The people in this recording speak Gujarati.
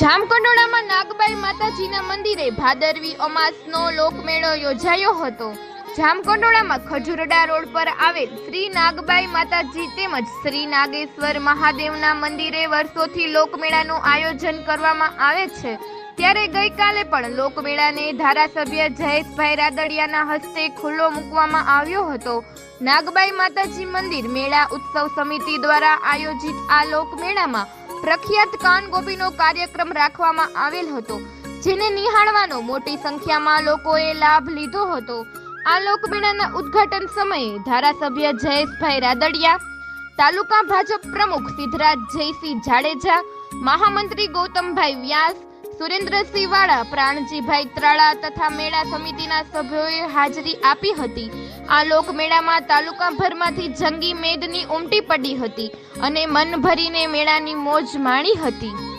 જામકંડોળામાં નાગબાઈ માતાજીના મંદિરે ભાદરવી અમાસનો લોકમેળો યોજાયો હતો. જામકંડોળામાં ખજુરડા રોડ પર આવેલ શ્રી નાગબાઈ માતાજી તેમજ શ્રી નાગેશ્વર મહાદેવના મંદિરે વર્ષોથી લોકમેળાનું આયોજન કરવામાં આવે છે. ત્યારે ગઈકાલે પણ લોકમેળાને ધારાસભ્ય જયેશભાઈ રાદડિયાના હસ્તે ખુલ્લો મૂકવામાં આવ્યો હતો. નાગબાઈ માતાજી મંદિર મેળા ઉત્સવ સમિતિ દ્વારા આયોજિત આ લોકમેળામાં પ્રખ્યાત કાન ગોપીનો કાર્યક્રમ રાખવામાં આવેલ હતો, જેને નિહાળવાનો મોટી સંખ્યામાં લોકોએ લાભ લીધો હતો. આ લોકમેળાના ઉદ્ઘાટન સમયે ધારાસભ્ય જયેશભાઈ રાદડિયા, તાલુકા ભાજપ પ્રમુખ સિદ્ધરાજ જયસિંહ જાડેજા, મહામંત્રી ગૌતમભાઈ વ્યાસ સુરેન્દ્રસિંહ વાળા પ્રાણજીભાઈ ત્રાળા તથા મેળા સમિતિના સભ્યોએ હાજરી આપી હતી. આ લોકમેળામાં તાલુકાભરમાંથી જંગી મેદની ઉમટી પડી હતી અને મન ભરીને મેળાની મોજ માણી હતી.